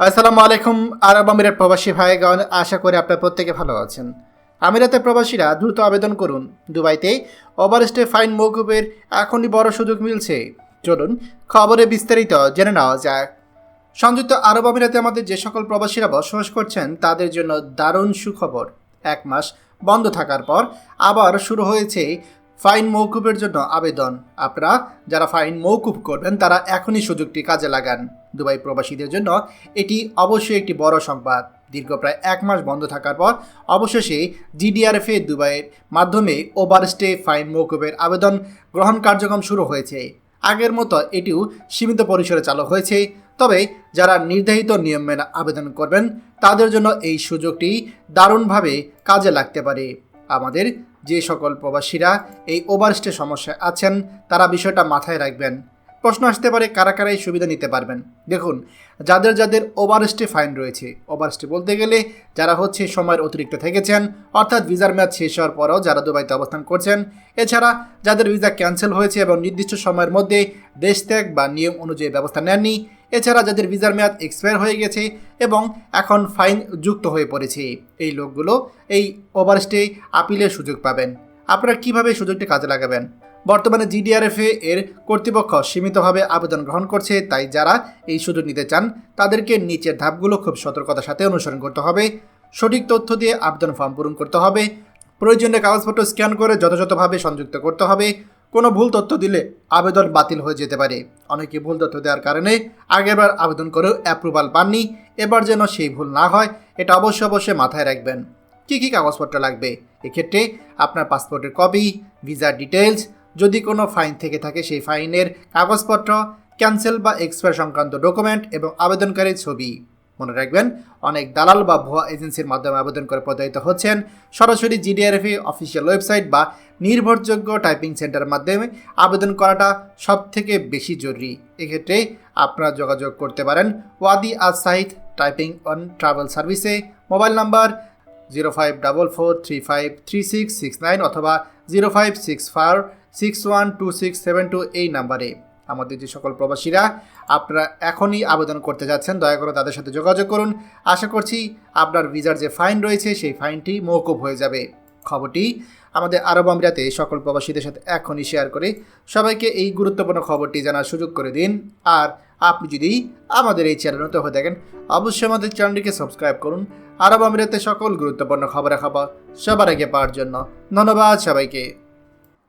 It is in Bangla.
আসসালামু আলাইকুম, আরব আমিরাত প্রবাসী ভাইগণ, আশা করি আপনার প্রত্যেকে ভালো আছেন। আমিরাতের প্রবাসীরা দ্রুত আবেদন করুন। দুবাইতে ওভারস্টে ফাইন মৌকুবের এখনই বড় সুযোগ মিলছে। চলুন খবরে বিস্তারিত জেনে নেওয়া যাক। সংযুক্ত আরব আমিরাতে আমাদের যে সকল প্রবাসীরা বসবাস করছেন, তাদের জন্য দারুণ সুখবর। এক মাস বন্ধ থাকার পর আবার শুরু হয়েছে ফাইন মৌকুবের জন্য আবেদন। আপনারা যারা ফাইন মৌকুব করবেন, তারা এখনই সুযোগটি কাজে লাগান। দুবাই প্রবাসীদের জন্য এটি অবশ্যই একটি বড় সংবাদ। দীর্ঘ প্রায় এক মাস বন্ধ থাকার পর অবশেষে জিডিআরএফে দুবাইয়ের মাধ্যমে ওভারস্টে ফাইন মৌকুবের আবেদন গ্রহণ কার্যক্রম শুরু হয়েছে। আগের মতো এটিও সীমিত পরিসরে চালু হয়েছে। তবে যারা নির্ধারিত নিয়ম মেনে আবেদন করবেন, তাদের জন্য এই সুযোগটি দারুণভাবে কাজে লাগতে পারে। আমাদের যে সকল প্রবাসীরা এই ওভারস্টে সমস্যায় আছেন তারা বিষয়টা মাথায় রাখবেন। প্রশ্ন আসতে পারে কারা কারা এই সুবিধা নিতে পারবেন। দেখুন, যাদের যাদের ওভারস্টে ফাইন রয়েছে ওভারস্টে বলতে গেলে যারা হচ্ছে সময়ের অতিরিক্ত থেকেছেন, অর্থাৎ ভিসার মেয়াদ শেষ হওয়ার পরেও যারা দুবাইতে অবস্থান করছেন, এছাড়া যাদের ভিসা ক্যান্সেল হয়েছে এবং নির্দিষ্ট সময়ের মধ্যে দেশ ত্যাগ বা নিয়ম অনুযায়ী ব্যবস্থা নেননি, এছাড়া যাদের ভিসার মেয়াদ এক্সপায়ার হয়ে গেছে এবং এখন ফাইন যুক্ত হয়ে পড়েছে, এই লোকগুলো এই ওভারস্টে আপিলের সুযোগ পাবেন। আপনারা কীভাবে সুযোগটি কাজে লাগাবেন? বর্তমানে জিডিআরএফএ এর কর্তৃপক্ষ সীমিতভাবে আবেদন গ্রহণ করছে, তাই যারা এই সুযোগ নিতে চান, তাদেরকে নিচের ধাপগুলো খুব সতর্কতার সাথে অনুসরণ করতে হবে। সঠিক তথ্য দিয়ে আবেদন ফর্ম পূরণ করতে হবে। প্রয়োজনীয় কাগজপত্র স্ক্যান করে যথাযথভাবে সংযুক্ত করতে হবে। কোনো ভুল তথ্য দিলে আবেদন বাতিল হয়ে যেতে পারে। অনেকে ভুল তথ্য দেওয়ার কারণে আগেরবার আবেদন করেও অ্যাপ্রুভাল পাননি। এবার যেন সেই ভুল না হয়, এটা অবশ্যই অবশ্যই মাথায় রাখবেন। কী কী কাগজপত্র লাগবে? এক্ষেত্রে আপনার পাসপোর্টের কপি ভিসার ডিটেলস যদি কোনো ফাইন থেকে থাকে, সেই ফাইনের কাগজপত্র, ক্যান্সেল বা এক্সপায়ার সংক্রান্ত ডকুমেন্ট এবং আবেদনকারীর ছবি। মনে রাখবেন, অনেক দালাল বা ভুয়া এজেন্সির মাধ্যমে আবেদন করে প্রতারিত হচ্ছেন। সরাসরি জিডিআরএফি অফিসিয়াল ওয়েবসাইট বা নির্ভরযোগ্য টাইপিং সেন্টারের মাধ্যমে আবেদন করাটা সব থেকে বেশি জরুরি। এক্ষেত্রে আপনারা যোগাযোগ করতে পারেন ওয়াদি আজ সাইট টাইপিং অন ট্রাভেল সার্ভিসে mobile number zero five double four three five three six six nine অথবা zero five six five six one two six seven two এই নাম্বারে আমাদের যে সকল প্রবাসীরা, আপনারা এখনই আবেদন করতে যাচ্ছেন, দয়া করে তাদের সাথে যোগাযোগ করুন। আশা করছি আপনার ভিসার যে ফাইন রয়েছে, সেই ফাইনটি মৌকুব হয়ে যাবে। খবরটি আমাদের আরব আমিরাতে সকল প্রবাসীদের সাথে এখনই শেয়ার করে সবাইকে এই গুরুত্বপূর্ণ খবরটি জানার সুযোগ করে দিন। আর আপনি যদি আমাদের এই চ্যানেল নতুন হয়ে থাকেন, অবশ্যই আমাদের চ্যানেলটিকে সাবস্ক্রাইব করুন। আরব আমিরাতে সকল গুরুত্বপূর্ণ খবরের খবর সবার আগে পাওয়ার জন্য ধন্যবাদ সবাইকে।